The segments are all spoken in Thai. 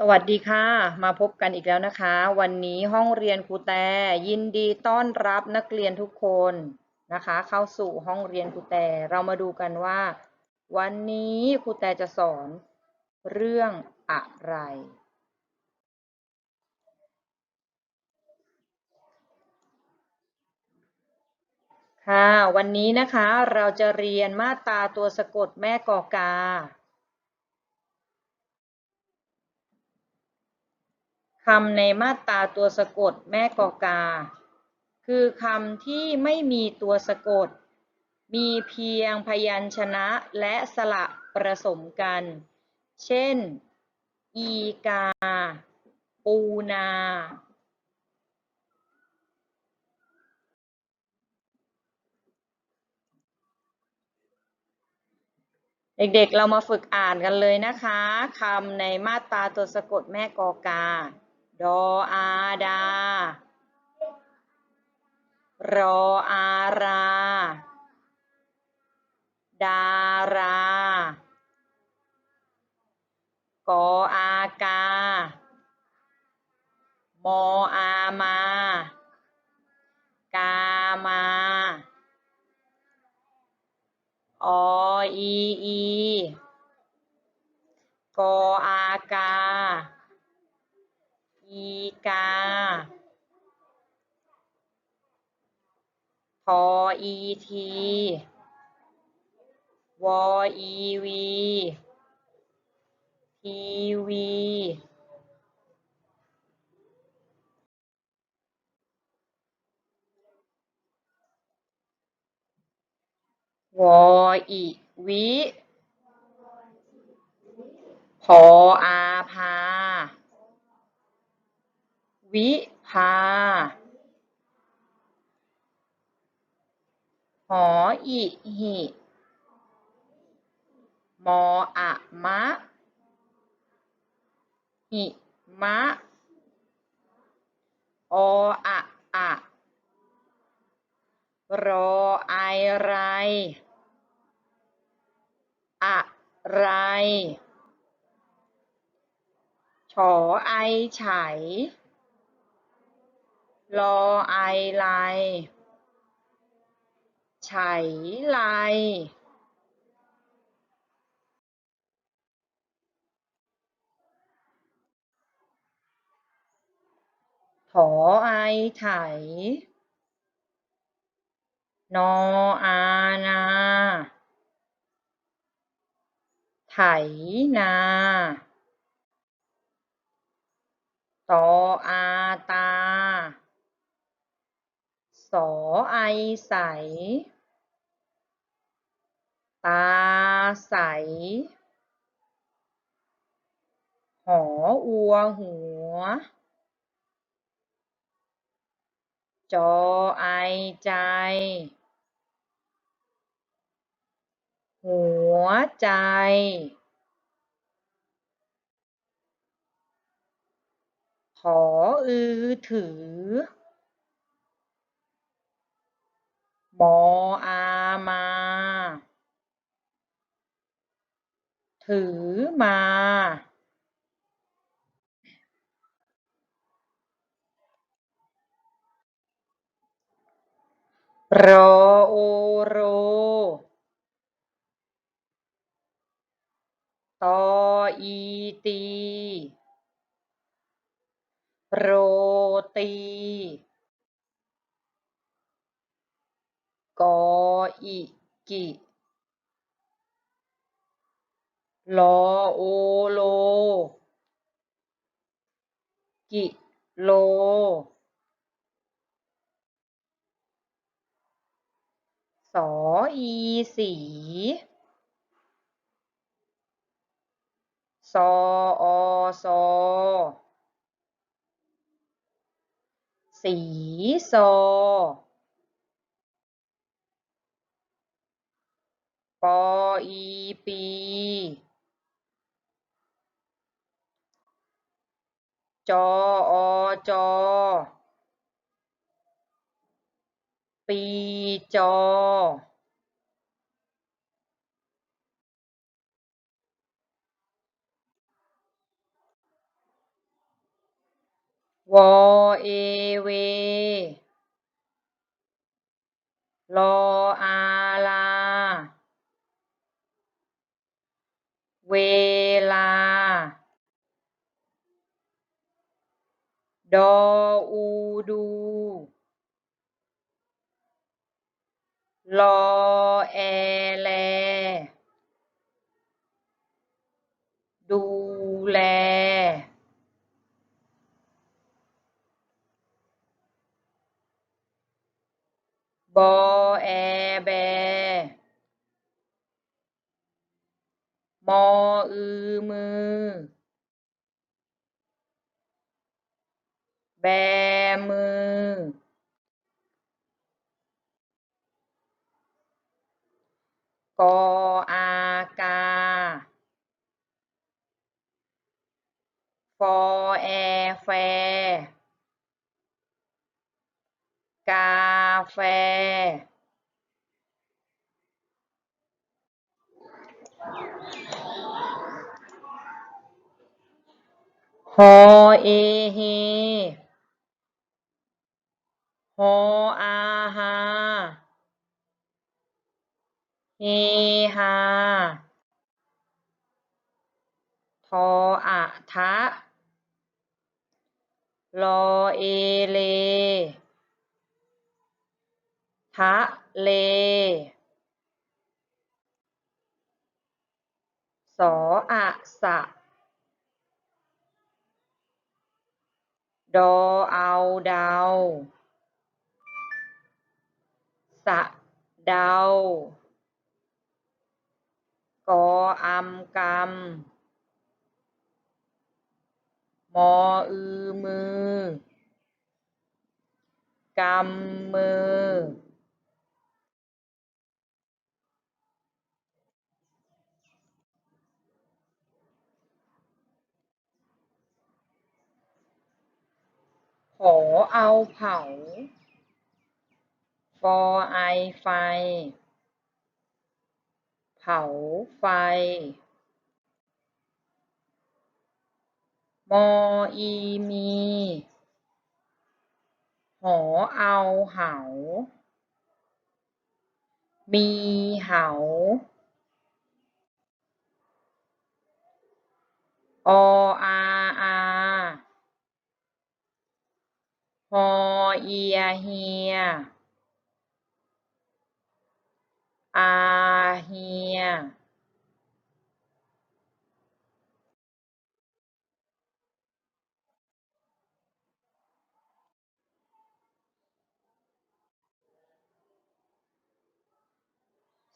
สวัสดีค่ะ มาพบกันอีกแล้วนะคะ วันนี้ห้องเรียนครูแต่ยินดีต้อนรับนักเรียนทุกคนนะคะ เข้าสู่ห้องเรียนครูแต่เรามาดูกันว่า วันนี้ครูแต่จะสอนเรื่องอะไร ค่ะ วันนี้นะคะเราจะเรียนมาตราตัวสะกดแม่กอกา คำในมาตราตัวสะกดแม่กอกา คือคำที่ไม่มีตัวสะกด มีเพียงพยัญชนะและสระผสมกัน เช่น อีกา ปูนา เด็กๆ เรามาฝึกอ่านกันเลยนะคะคำในมาตราตัวสะกดแม่กอกา ดออาดา รออารา ดารากออากา มออา มา กา มา ออีอี กออากา อีกา พออีทีวออีวีทีวีวออิวิพออาพา วิภา หออิหิ มออะมะ หิมะ ออะอะรอไอไร อะไร ฉอไอไฉ รอไอไลไฉไลถอไอไถนออานา ไถนาตออา สอไอใส ตาใส หออัวหัว จอไอใจ หัวใจ ขออือถือ มออามา ถือมา รอโอโร ตออีตี โรตี กอ อิกิลอโอโล กิโล สออีสีซออซอสีซอ ออีปี จออจอ ปีจอ วอเอเวรออาลา เว ลา ดออูดูรอแอแล ดูแล บอแอแบมือ แบมือ กออากาฟอแอแฟกาแฟฮอ เฮฮา ทออะทะรอเอเล ทะเลสออะสะ ดอเอาดาวสะเดา กออำกำมออือมือกำมือหอเอาเผาฟอไอไฟาไฟ มออีมี หอเอาเหา มีเหา ออาอาฮอเอียเฮีย อาเฮีย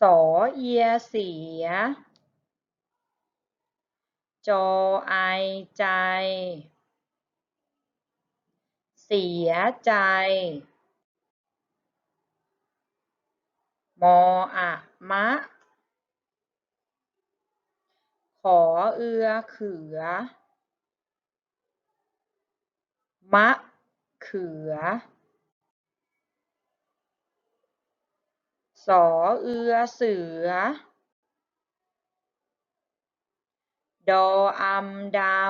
สอเอียเสีย จอไอใจ เสียใจ มออะมะ ขอเอือเขือ มะ เขือ สอเอือเสือ ดออำดำ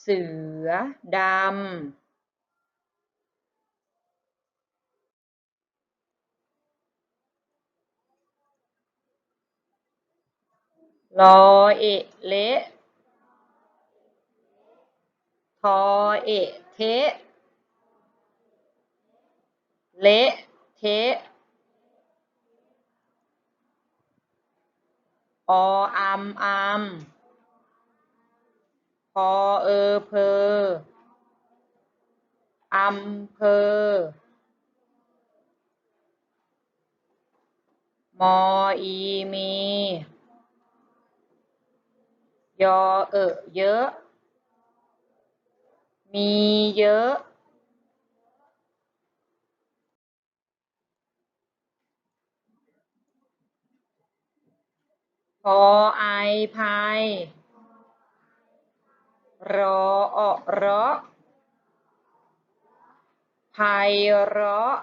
เสือดำ รอเอะเละทอเอะเทะเละเทะออำอำพอเออเพออำเภอ มออีมี ยอเอะเยอะ มีเยอะ พอไอพายรอเอะราะไพเราะ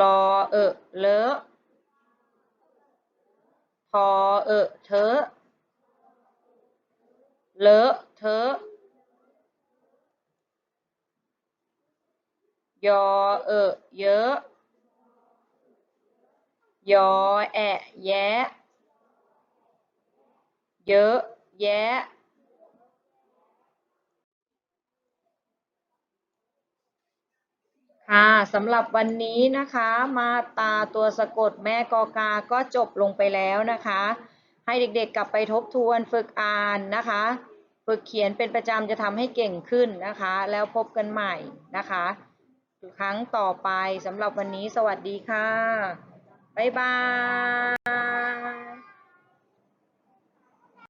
รอเอะเลอะ พอเออเธอเลอะเธอะยอเออเยอะ ยอแอะแยะ เยอะแยะ ค่ะสำหรับวันนี้นะคะ มาตาตัวสะกดแม่กอกาก็จบลงไปแล้วนะคะ ให้เด็กๆกลับไปทบทวนฝึกอ่านนะคะ ฝึกเขียนเป็นประจำจะทำให้เก่งขึ้นนะคะ แล้วพบกันใหม่นะคะครั้งต่อไปสำหรับวันนี้สวัสดีค่ะ บ๊ายบาย